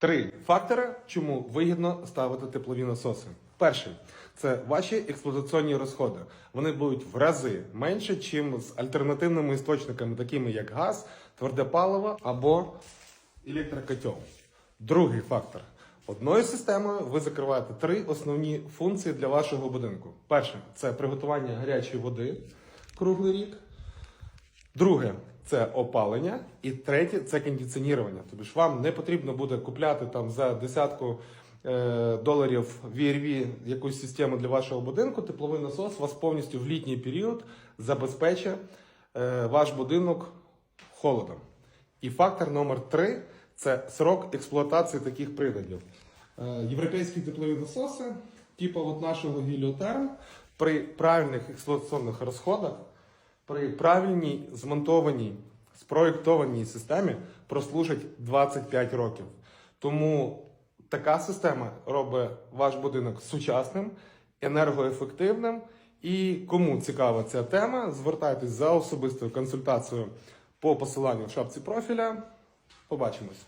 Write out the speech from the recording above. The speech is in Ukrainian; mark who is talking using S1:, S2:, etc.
S1: Три фактори, чому вигідно ставити теплові насоси. Перший це ваші експлуатаційні розходи. Вони будуть в рази менше, ніж з альтернативними істочниками, такими як газ, тверде паливо або електрокотел. Другий фактор. Одною системою ви закриваєте три основні функції для вашого будинку. Перше це приготування гарячої води круглий рік. Друге це опалення. І третє це кондиціонування. Тобто ж вам не потрібно буде купляти там за десятку е, доларів VRV якусь систему для вашого будинку. Тепловий насос вас повністю в літній період забезпечить е, ваш будинок холодом. І фактор номер три це срок експлуатації таких приладів. Е, Європейські теплові насоси, типу от нашого гіліотерм, при правильних експлуатаційних розходах, при правильній змонтованій, спроєктованій системі прослужать 25 років. Тому така система робить ваш будинок сучасним, енергоефективним. І кому цікава ця тема, звертайтесь за особистою консультацією по посиланню в шапці профіля. Побачимось.